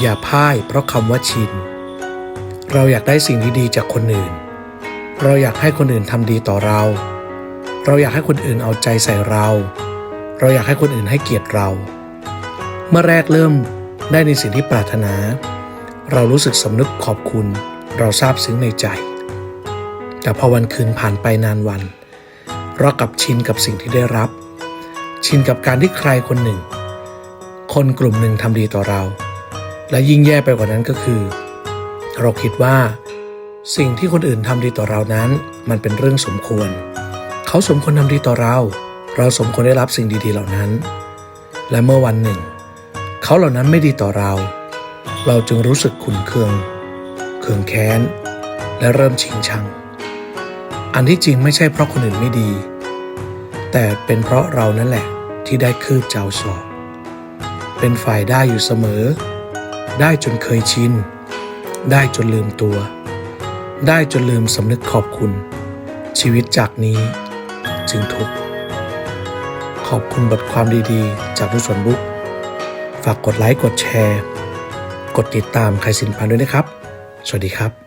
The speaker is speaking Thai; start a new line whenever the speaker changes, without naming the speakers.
อย่าพ่ายเพราะคำว่าชิน เราอยากได้สิ่งดีๆจากคนอื่น เราอยากให้คนอื่นทำดีต่อเรา เราอยากให้คนอื่นเอาใจใส่เรา เราอยากให้คนอื่นให้เกียรติเรา เมื่อแรกเริ่มได้ในสิ่งที่ปรารถนา เรารู้สึกสำนึกขอบคุณ เราซาบซึ้งในใจ แต่พอวันคืนผ่านไปนานวัน เรากลับชินกับสิ่งที่ได้รับ ชินกับการที่ใครคนหนึ่ง คนกลุ่มหนึ่งทำดีต่อเรา และยิ่งแย่ไปกว่านั้นก็คือ เราคิดว่า สิ่งที่คนอื่นทำดีต่อเรานั้น มันเป็นเรื่องสมควร เขาสมควรทำดีต่อเรา เราสมควรได้รับสิ่งดีๆเหล่านั้น และเมื่อวันหนึ่ง เขาเหล่านั้นไม่ดีต่อเรา เราจึงรู้สึกขุนเคือง เคืองแค้น และเริ่มชิงชัง อันที่จริงไม่ใช่เพราะคนอื่นไม่ดี แต่เป็นเพราะเรานั่นแหละที่ได้คืบเจ้าสอบเป็นฝ่ายได้อยู่เสมอ ได้จนเคยชิน ได้จนลืมตัว ได้จนลืมสำนึกขอบคุณ ชีวิตจากนี้จึงทุกข์ขอบคุณบทความดีๆ จากผู้สวนบุ๊กฝากกดไลค์ กดแชร์ กดติดตามใครสินพันด้วยนะครับ สวัสดีครับ